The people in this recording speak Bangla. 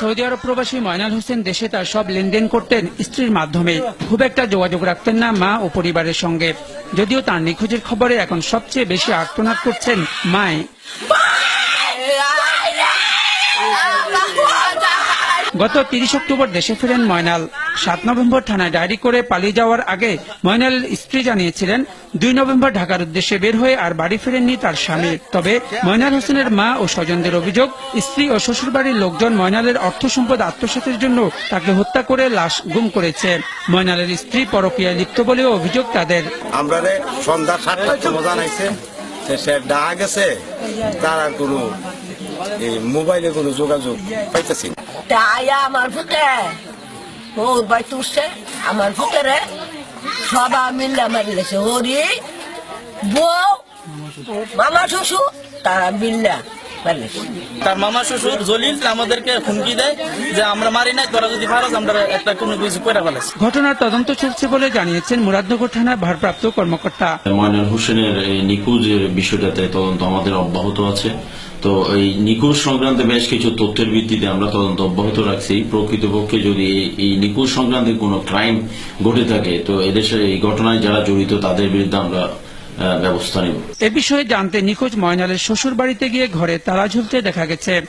সৌদি আরব প্রবাসী ময়নাল হোসেন দেশে তার সব লেনদেন করতেন স্ত্রীর মাধ্যমে। খুব একটা যোগাযোগ রাখতেন না মা ও পরিবারের সঙ্গে। যদিও তার নিখোঁজের খবরে এখন সবচেয়ে বেশি আর্তনাদ করছেন মায়। গত তিরিশ অক্টোবর দেশে ফেরেন ময়নাল। সাত নভেম্বর থানায় ডায়েরি করে পালিয়ে যাওয়ার আগে ময়নালের স্ত্রী জানিয়েছিলেন দুই নভেম্বর ঢাকার উদ্দেশ্যে বের হয়ে আর বাড়ি ফেরেননি তার স্বামী। তবে ময়নাল হোসেনের মা ও স্বজনদের অভিযোগ স্ত্রী ও শ্বশুরবাড়ির লোকজন ময়নালের অর্থ সম্পদ আত্মসাতের জন্য তাকে হত্যা করে লাশ গুম করেছে। ময়নালের স্ত্রী পরকীয়ায় লিপ্ত বলেও অভিযোগ তাদের। আমরা সন্ধ্যা সাতটার সময় জানাইছে সে ডাহা গেছে তারা কোনো মোবাইলে কোনো যোগাযোগ পাইতেছি আমার ফুটে ও বাই তুলছে আমার ফুটেরে সবা মিল্লা মারি গেছে ওরি বউ মামা শ্বশুর তারা মিল্লা তার মামা শ্বশুর জলিল আমাদেরকে হুমকি দেয় যে আমরা মারি নাই তোরা যদি পারস আমরা একটা কোনো কিছু করে ফেলেছি ঘটনার তদন্ত চলছে বলে জানিয়েছেন মুরাদনগর থানার ভারপ্রাপ্ত কর্মকর্তা। ময়নাল হোসেনের এই নিখোঁজের বিষয়টাতে তদন্ত আমাদের অব্যাহত আছে। তো এই নিখোঁজ সংক্রান্ত বেশ কিছু তথ্যের ভিত্তিতে আমরা তদন্ত অব্যাহত রাখছি। প্রকৃতপক্ষে যদি এই- নিখোঁজ সংক্রান্তে কোনো ক্রাইম ঘটে থাকে, তো এদেশের এই ঘটনায় যারা জড়িত তাদের বিরুদ্ধে আমরা ব্যবস্থা নেব। এ বিষয়ে জানতে নিখোঁজ ময়নালের শ্বশুর বাড়িতে গিয়ে ঘরে তারা ঝুলতে দেখা গেছে।